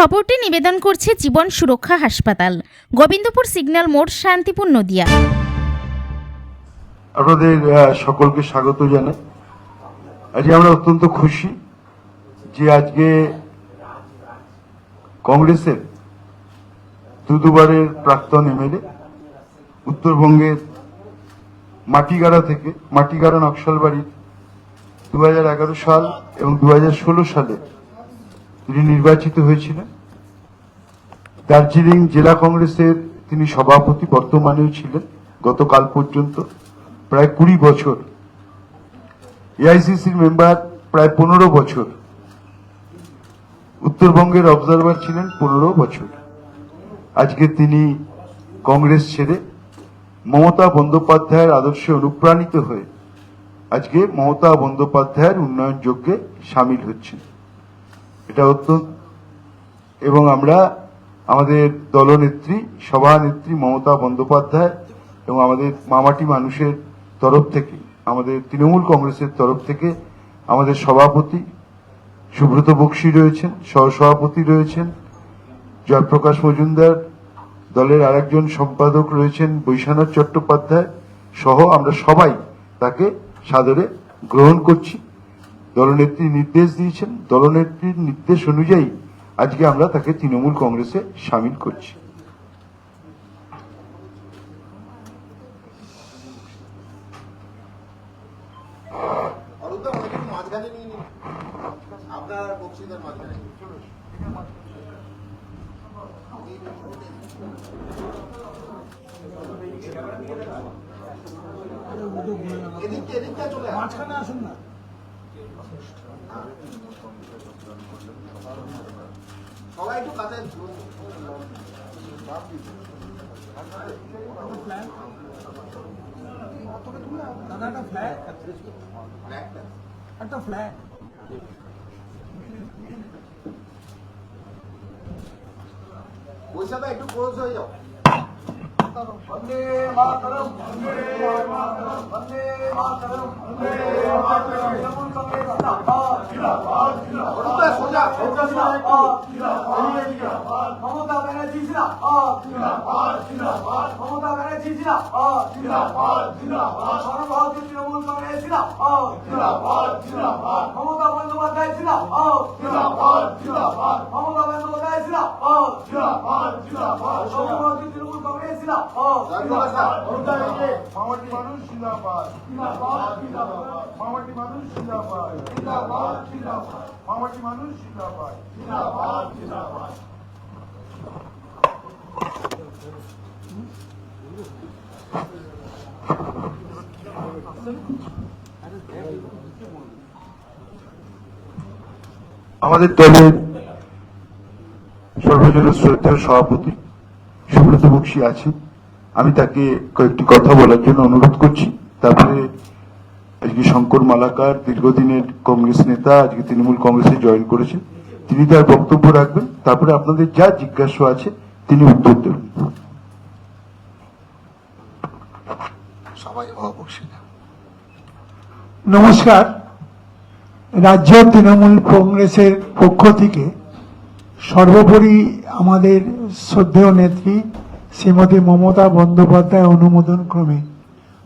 খবরটি নিবেদন করছে জীবন সুরক্ষা হাসপাতাল। গোবিন্দপুর সিগন্যাল মোড়, শান্তিপুর, নদিয়া। আপনাদের সকলকে স্বাগত জানাই। আজকে আমরা অত্যন্ত খুশি যে আজকে কংগ্রেসের দু দুবারের প্রাক্তন এমএলএ, উত্তরবঙ্গের মাটিগাড়া থেকে, মাটিগাড়া নকশালবাড়ির দু সাল এবং দু হাজার ষোলো সালে তিনি নির্বাচিত হয়েছিলেন। দার্জিলিং জেলা কংগ্রেসের তিনি সভাপতি বর্তমানেও ছিলেন গতকাল পর্যন্ত। প্রায় কুড়ি বছর। এআইসিসির মেম্বার প্রায় পনেরো বছর। উত্তরবঙ্গের অবজারভার ছিলেন পনেরো বছর। আজকে তিনি কংগ্রেস ছেড়ে মমতা বন্দ্যোপাধ্যায়ের আদর্শে অনুপ্রাণিত হয়ে আজকে মমতা বন্দ্যোপাধ্যায়ের উন্নয়ন যজ্ঞে সামিল হচ্ছেন। এটা অত্যন্ত এবং আমরা আমাদের দলনেত্রী, সভানেত্রী মমতা বন্দ্যোপাধ্যায় এবং আমাদের মামাটি মানুষের তরফ থেকে, আমাদের তৃণমূল কংগ্রেসের তরফ থেকে আমাদের সভাপতি সুব্রত বক্সি রয়েছেন, সহসভাপতি রয়েছেন, জয়প্রকাশ মজুমদার, দলের আরেকজন সম্পাদক রয়েছেন বৈশানাথ চট্টোপাধ্যায় সহ আমরা সবাই তাকে সাদরে গ্রহণ করছি। দলনেত্রী নির্দেশ দিয়েছেন। দলনেত্রীর নির্দেশ অনুযায়ী আজকে আমরা তাকে তৃণমূল কংগ্রেসে সামিল করছি। এদিকটা এদিকটা চলে মাঝখানে আসুন না। সবাই একটু কাছে দাদা একটা ফ্ল্যাগ ব্যাগটা। একটা ফ্ল্যাগ বৈশাখা একটু ক্লোজ হয়ে যাও বন্দে মাতরম বন্দে মাতরম বন্দে মাতরম বন্দে মাতরম যেমন কংগ্রেস জিন্দাবাদ জিন্দাবাদ অরুণদা সোজা জিন্দাবাদ জিন্দাবাদ মমতা ব্যানার্জি জিন্দাবাদ জিন্দাবাদ জিন্দাবাদ মমতা ব্যানার্জি জিন্দাবাদ জিন্দাবাদ জিন্দাবাদ সর্বভারতীয় তৃণমূল কংগ্রেস জিন্দাবাদ জিন্দাবাদ জিন্দাবাদ মমতা বন্দ্যোপাধ্যায় জিন্দাবাদ জিন্দাবাদ জিন্দাবাদ মমতা বন্দ্যোপাধ্যায় জিন্দাবাদ জিন্দাবাদ জিন্দাবাদ সর্বভারতীয় তৃণমূল কংগ্রেস জিন্দাবাদ মামাটি মানুষ জিন্দাবাদ জিন্দাবাদ জিন্দাবাদ মামাটি মানুষ জিন্দাবাদ জিন্দাবাদ জিন্দাবাদ মামাটি মানুষ জিন্দাবাদ জিন্দাবাদ জিন্দাবাদ আমাদের দলের সর্বজন শ্রদ্ধেয় সভাপতি সুব্রত বক্সি আছেন। আমি তাকে কয়েকটি কথা বলার জন্য অনুরোধ করছি। তারপরে আজকে শঙ্কর মালাকার, দীর্ঘদিনের কংগ্রেস নেতা, আজকে তৃণমূল কংগ্রেসে জয়েন করেছেন। তিনি তার বক্তব্য রাখবেন। তারপরে আপনাদের যা জিজ্ঞাসা আছে, তিনি উত্তর দেবেন। সবাই অবশ্যই নমস্কার। রাজ্য তৃণমূল কংগ্রেসের পক্ষ থেকে সর্বোপরি আমাদের শ্রদ্ধেয় নেত্রী শ্রীমতী মমতা বন্দ্যোপাধ্যায় অনুমোদন ক্রমে।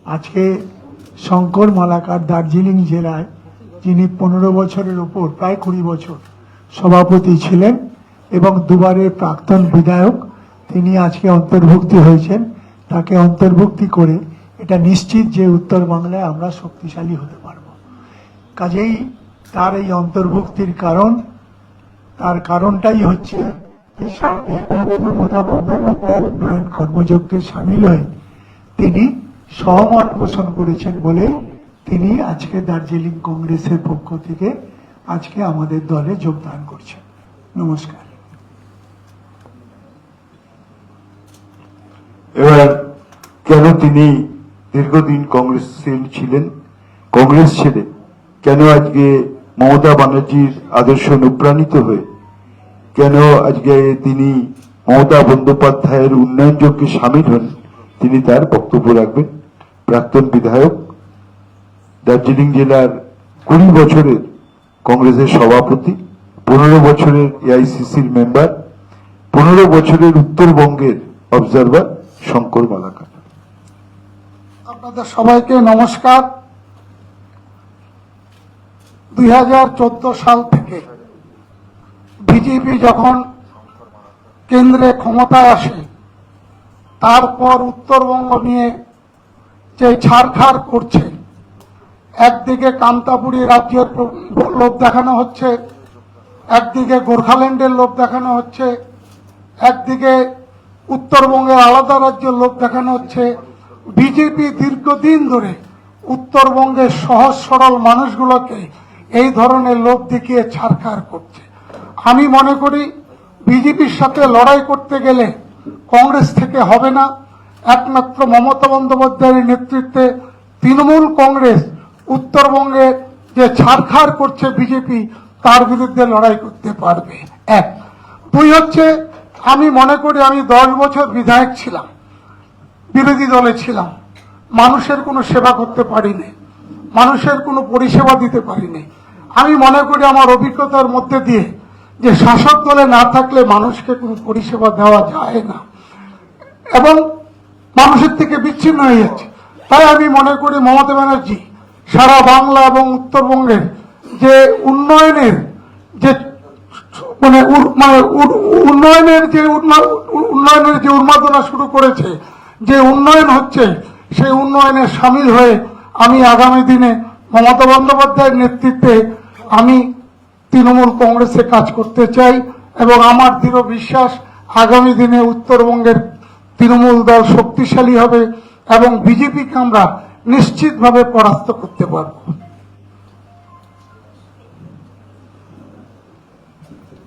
আজকে শঙ্কর মালাকার দার্জিলিং জেলায় যিনি পনেরো বছরের ওপর, প্রায় কুড়ি বছর সভাপতি ছিলেন এবং দুবারের প্রাক্তন বিধায়ক, তিনি আজকে অন্তর্ভুক্তি হয়েছেন। তাকে অন্তর্ভুক্তি করে এটা নিশ্চিত যে উত্তর বাংলায় আমরা শক্তিশালী হতে পারব। কাজেই তার এই অন্তর্ভুক্তির কারণ, তার কারণটাই হচ্ছে কর্মযজ্ঞে সামিল হয়ে তিনি সহমত পোষণ করেছেন বলে তিনি আজকে দার্জিলিং কংগ্রেসের পক্ষ থেকে আজকে আমাদের দলে যোগদান করছেন। নমস্কার। এবার কেন তিনি দীর্ঘদিন কংগ্রেস ছিলেন। কংগ্রেস ছেড়ে কেন আজকে মমতা ব্যানার্জির আদর্শ অনুপ্রাণিত হয়ে? কেন আজকে তিনি মমতা বন্দ্যোপাধ্যায়ের উন্নয়ন যজ্ঞে সামিল হন? তিনি তার বক্তব্য রাখবেন। প্রাক্তন বিধায়ক, দার্জিলিং জেলার কুড়ি বছরের কংগ্রেসের সভাপতি, পনেরো বছরের এআইসিসির মেম্বার, পনেরো বছরের উত্তরবঙ্গের অবজারভার শঙ্কর মালাকার। আপনাদের সবাইকে নমস্কার। দুই হাজার চোদ্দ সাল থেকে বিজেপি যখন কেন্দ্রে ক্ষমতায় আসে, তারপর উত্তরবঙ্গ নিয়ে যে ছাড়খাড় করছে, একদিকে কান্তাপুরি রাজ্যের লোভ দেখানো হচ্ছে, একদিকে গোর্খাল্যান্ডের লোভ দেখানো হচ্ছে, একদিকে উত্তরবঙ্গের আলাদা রাজ্যের লোভ দেখানো হচ্ছে বিজেপি দীর্ঘদিন ধরে উত্তরবঙ্গের সহজ সরল মানুষগুলোকে এই ধরনের লোভ দেখিয়ে ছাড়খাড় করছে। আমি মনে করি বিজেপির সাথে লড়াই করতে গেলে কংগ্রেস থেকে হবে না। একমাত্র মমতা বন্দ্যোপাধ্যায়ের নেতৃত্বে তৃণমূল কংগ্রেস উত্তরবঙ্গে যে ছাড়খাড় করছে বিজেপি, তার বিরুদ্ধে লড়াই করতে পারবে। এক। দুই হচ্ছে, আমি মনে করি আমি দশ বছর বিধায়ক ছিলাম। বিরোধী দলে ছিলাম। মানুষের কোনো সেবা করতে পারিনি। মানুষের কোনো পরিষেবা দিতে পারিনি। আমি মনে করি আমার অভিজ্ঞতার মধ্যে দিয়ে যে শাসক দলে না থাকলে মানুষকে কোনো পরিষেবা দেওয়া যায় না। এবং মানুষের থেকে বিচ্ছিন্ন হয়ে যাচ্ছে। তাই আমি মনে করি, মমতা ব্যানার্জি, সারা বাংলা এবং উত্তরবঙ্গের যে উন্নয়নের যে মানে মানে উন্নয়নের যে উন্নয়নের যে উন্মাদনা শুরু করেছে যে উন্নয়ন হচ্ছে, সেই উন্নয়নে সামিল হয়ে আমি আগামী দিনে মমতা বন্দ্যোপাধ্যায়ের নেতৃত্বে আমি তৃণমূল কংগ্রেসে কাজ করতে চাই এবং আমার দৃঢ় বিশ্বাস আগামী দিনে উত্তরবঙ্গের তৃণমূল দল শক্তিশালী হবে এবং বিজেপিকে আমরা নিশ্চিতভাবে পরাস্ত করতে পারব।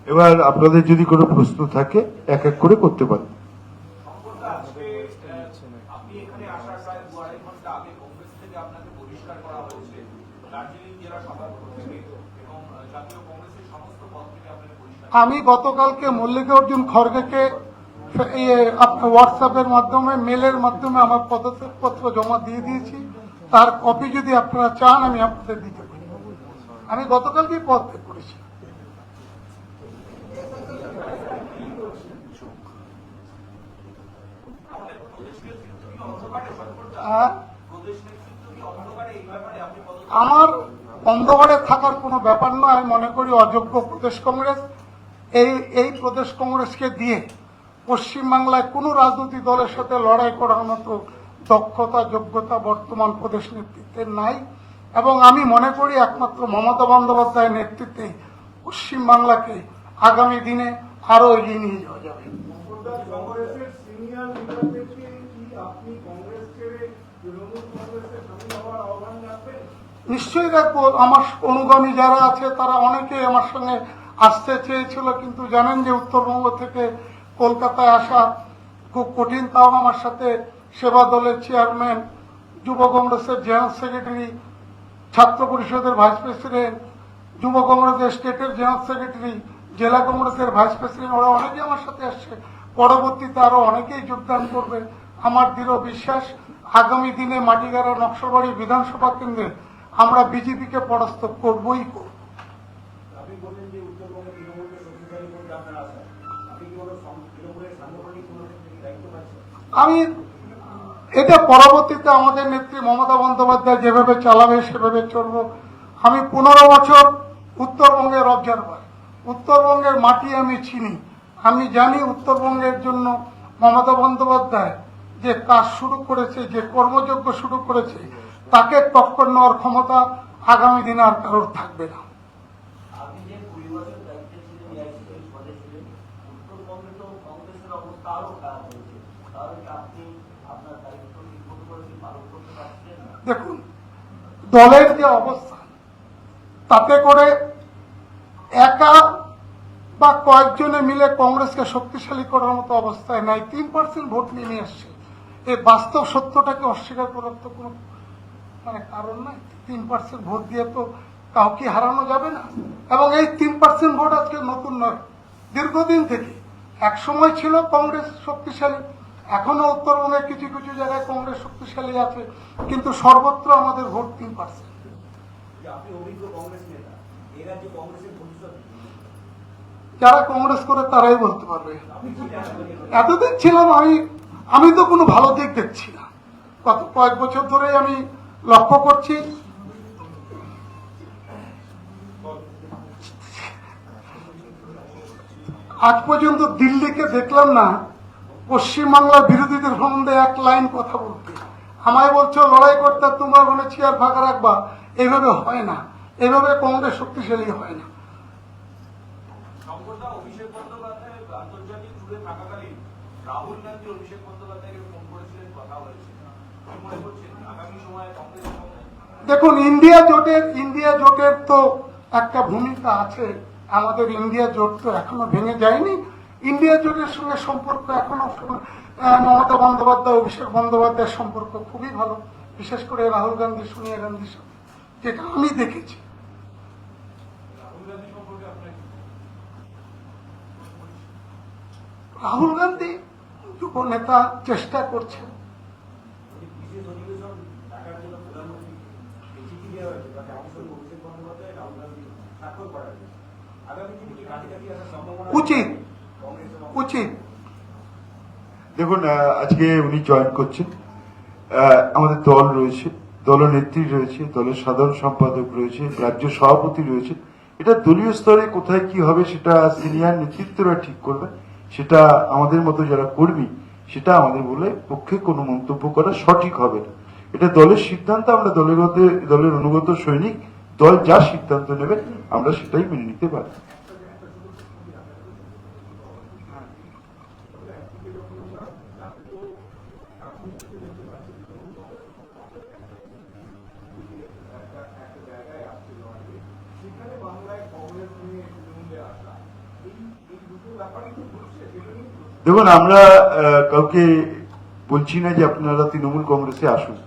এবার আপনাদের যদি কোনো প্রশ্ন থাকে, এক এক করে করতে পারেন আপনি এখানে আসার প্রায় দু আড়াই ঘণ্টা আগে কংগ্রেস থেকে আপনাকে বহিষ্কার করা হয়েছে দার্জিলিং জেলা সভাপতি থেকে এবং আহ, জাতীয় কংগ্রেসের সমস্ত পদ থেকে আপনাকে বহিষ্কার আমি গতকালকে মল্লিকা অর্জুন খড়গেকে ফে- ইয়ে, হোয়াটসঅ্যাপের মাধ্যমে মেলের মাধ্যমে আমার পদত্যাগপত্র জমা দিয়ে দিয়েছি। তার কপি যদি আপনারা চান আমি আপনাদের দিতে পারি। আমি গতকালকেই পদত্যাগ করেছি। হ্যাঁ? আমার অন্ধকারে থাকার কোনো ব্যাপার নয়। আমি মনে করি অযোগ্য প্রদেশ কংগ্রেস। এই এই প্রদেশ কংগ্রেসকে দিয়ে পশ্চিমবাংলায় কোনো রাজনৈতিক দলের সাথে লড়াই করার মতো দক্ষতা যোগ্যতা বর্তমান প্রদেশ নেতৃত্বে নাই এবং আমি মনে করি একমাত্র মমতা বন্দ্যোপাধ্যায়ের নেতৃত্বে পশ্চিমবাংলাকে আগামী দিনে আরও এগিয়ে নিয়ে যাওয়া যাবে। নিশ্চয়ই দেখব আমার অনুগামী যারা আছে তারা অনেকেই আমার সঙ্গে আসতে চেয়েছিল, কিন্তু জানেন যে উত্তরবঙ্গ থেকে কলকাতায় আসা খুব কঠিন, তাও আমার সাথে সেবা দলের চেয়ারম্যান, যুব কংগ্রেসের জেনারেল সেক্রেটারি, ছাত্র পরিষদের ভাইস প্রেসিডেন্ট, যুব কংগ্রেসের স্টেটের জেনারেল সেক্রেটারি, জেলা কংগ্রেসের ভাইস প্রেসিডেন্ট, ওরা অনেকেই আমার সাথে আসছে। পরবর্তীতে আরও অনেকেই যোগদান করবে। আমার দৃঢ় বিশ্বাস, আগামী দিনে মাটিগাড়া নকশালবাড়ি বিধানসভা কেন্দ্রে আমরা বিজেপিকে পরাস্ত করবই। করব আপনি বললেন যে উত্তরবঙ্গে তৃণমূলকে শক্তিশালী করতে আপনার আশা আপনি কি কোনো সং- তৃণমূলের সাংগঠনিক কোনো ক্ষেত্রে কি দায়িত্ব পাচ্ছেন আমি এটা পরবর্তীতে আমাদের নেত্রী মমতা বন্দ্যোপাধ্যায় যেভাবে চালাবে, সেভাবে চলব। আমি পনেরো বছর উত্তরবঙ্গের অবজারভার উত্তরবঙ্গের মাটি আমি চিনি। আমি জানি উত্তরবঙ্গের জন্য মমতা বন্দ্যোপাধ্যায় যে কাজ শুরু করেছে, যে কর্মযজ্ঞ শুরু করেছে, তাকে টক্কর নেওয়ার ক্ষমতা আগামী দিনে আর কারোর থাকবে না। উত্তরবঙ্গে তো কংগ্রেসের অবস্থা আরও খারাপ হয়েছে। দেখুন, দলের যে অবস্থা, তাতে করে একা বা কয়েকজনে মিলে কংগ্রেসকে শক্তিশালী করার মতো অবস্থায় নাই, তিন পার্সেন্ট ভোট নিয়ে নিয়ে আসছে। এই বাস্তব সত্যটাকে অস্বীকার করার তো কোনো মানে কারণ নাই। তিন পার্সেন্ট ভোট দিয়ে তো কাউকে হারানো যাবে না। এবং এই তিন পার্সেন্ট ভোট আজকে নতুন নয়। দীর্ঘদিন থেকে। এক সময় ছিল কংগ্রেস শক্তিশালী এখনও উত্তরবঙ্গে কিছু কিছু জায়গায় কংগ্রেস শক্তিশালী আছে কিন্তু সর্বত্র আমাদের ভোট তিন পার্সেন্ট? যারা কংগ্রেস করে তারাই বলতে পারবে। এতদিন ছিলাম আমি আমি তো কোনো ভালো দিক দেখছি না। গত কয়েক বছর ধরে আমি লক্ষ্য করছি। আজ পর্যন্ত দিল্লিকে দেখলাম না। পশ্চিমবাংলার বিরোধীদের সম্বন্ধে এক লাইন কথা বলতে। আমায় বলছো লড়াই করতে তোমরা মনে চেয়ার ফাঁকা রাখবা? এইভাবে হয় না। এইভাবে কংগ্রেস শক্তিশালী হয় না। শঙ্করদা অভিষেক বন্দ্যোপাধ্যায় আন্তর্জাতিক ট্যুরে থাকাকালীন রাহুল গান্ধী অভিষেক বন্দ্যোপাধ্যায়কে ফোন করেছিলেন কথা হয়েছে। মনে করছেন? আগামী সময়ে দেখুন ইন্ডিয়া জোটের ইন্ডিয়া জোটের তো একটা ভূমিকা আছে। আমাদের ইন্ডিয়া জোট তো এখনও ভেঙে যায়নি। ইন্ডিয়া জোটের সঙ্গে সম্পর্ক এখনও মমতা বন্দ্যোপাধ্যায় অভিষেক বন্দ্যোপাধ্যায়ের সম্পর্ক খুবই ভালো। বিশেষ করে রাহুল গান্ধী সোনিয়া গান্ধীর সাথে যেটা আমি দেখেছি। রাহুল গান্ধী যুব নেতা চেষ্টা করছে বিশেষ অধিবেশন ডাকার জন্য প্রধানমন্ত্রী চিঠি দেওয়া হয়েছে তাতে আমার সঙ্গে অভিষেক বন্দ্যোপাধ্যায় রাহুল গান্ধী স্বাক্ষর করা হয়েছে। আগামী দিনে কি কাছাকাছি আসার সম্ভাবনা উচিত। উচিত দেখুন আজকে উনি জয়েন করছেন। আমাদের দল রয়েছে দলনেত্রী রয়েছে, দলের সাধারণ সম্পাদক রয়েছে, রাজ্য সভাপতি রয়েছে। এটা দলীয় স্তরে কোথায় কি হবে সেটা সিনিয়র নেতৃত্বরা ঠিক করবে। সেটা আমাদের মতো যারা কর্মী, সেটা আমাদের বলে পক্ষে কোনো মন্তব্য করা সঠিক হবে না। এটা দলের সিদ্ধান্ত, আমরা দলের দলের অনুগত সৈনিক, দল যা সিদ্ধান্ত নেবে, আমরা সেটাই মেনে নিতে পারি সেখানে বাংলায় কংগ্রেস নিয়ে তৃণমূলে আসা এই এই দুটো ব্যাপারই তো ঘটছে সেটা নিয়ে প্রশ্ন। দেখুন, আমরা কাউকে বলছি না যে আপনারা তৃণমূল কংগ্রেসে আসুন।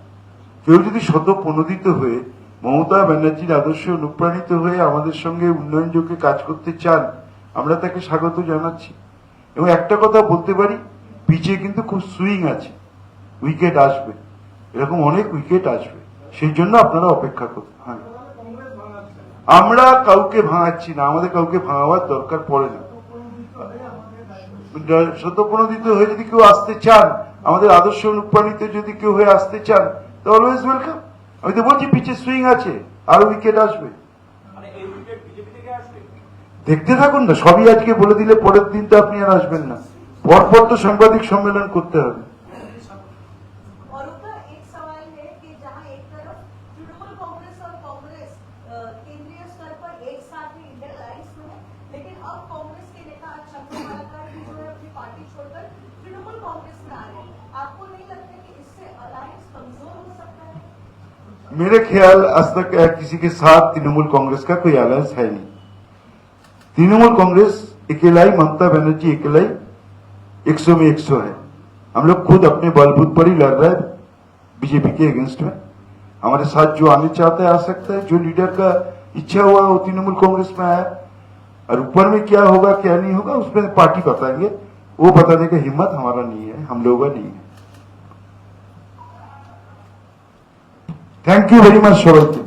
কেউ যদি শত প্রণোদিত হয়ে মমতা ব্যানার্জির আদর্শে অনুপ্রাণিত হয়ে আমাদের সঙ্গে উন্নয়ন যোগে কাজ করতে চান, আমরা তাকে স্বাগত জানাচ্ছি। এবং একটা কথা বলতে পারি, পিচে কিন্তু খুব সুইং আছে। উইকেট আসবে। এরকম অনেক উইকেট আসবে। সেই জন্য আপনারা অপেক্ষা করুন। হ্যাঁ। আমরা কাউকে ভাঙাচ্ছি না, আমাদের কাউকে ভাঙাবার দরকার পড়ে না। শতপ্রণোদিত হয়ে যদি কেউ আসতে চান আমাদের আদর্শ অনুপ্রাণিত যদি কেউ হয়ে আসতে চান তো অলওয়েজ ওয়েলকাম আমি তো বলছি পিচে সুইং আছে আরও উইকেট মানে আসবে? দেখতে থাকুন না সবই আজকে বলে দিলে পরের দিন তো আপনি আর আসবেন না। পরপর তো সাংবাদিক সম্মেলন করতে হবে। मेरे ख्याल आज तक किसी के साथ तृणमूल कांग्रेस का कोई अलायंस है नहीं। तृणमूल कांग्रेस अकेला ही ममता बनर्जी अकेला एक सौ में एक सौ है। हम लोग खुद अपने बलबूत पर ही लड़ रहे हैं, बीजेपी के अगेंस्ट में। हमारे साथ जो आने चाहता है, आ सकता है, जो लीडर का इच्छा हुआ, वो तृणमूल कांग्रेस में आया। और ऊपर में क्या होगा, क्या नहीं होगा, उसमें पार्टी बताएँगे। वो बताने का हिम्मत हमारा नहीं है, हम लोगों का नहीं है। থ্যাংক ইউ ভেরি মাচ সবাইকে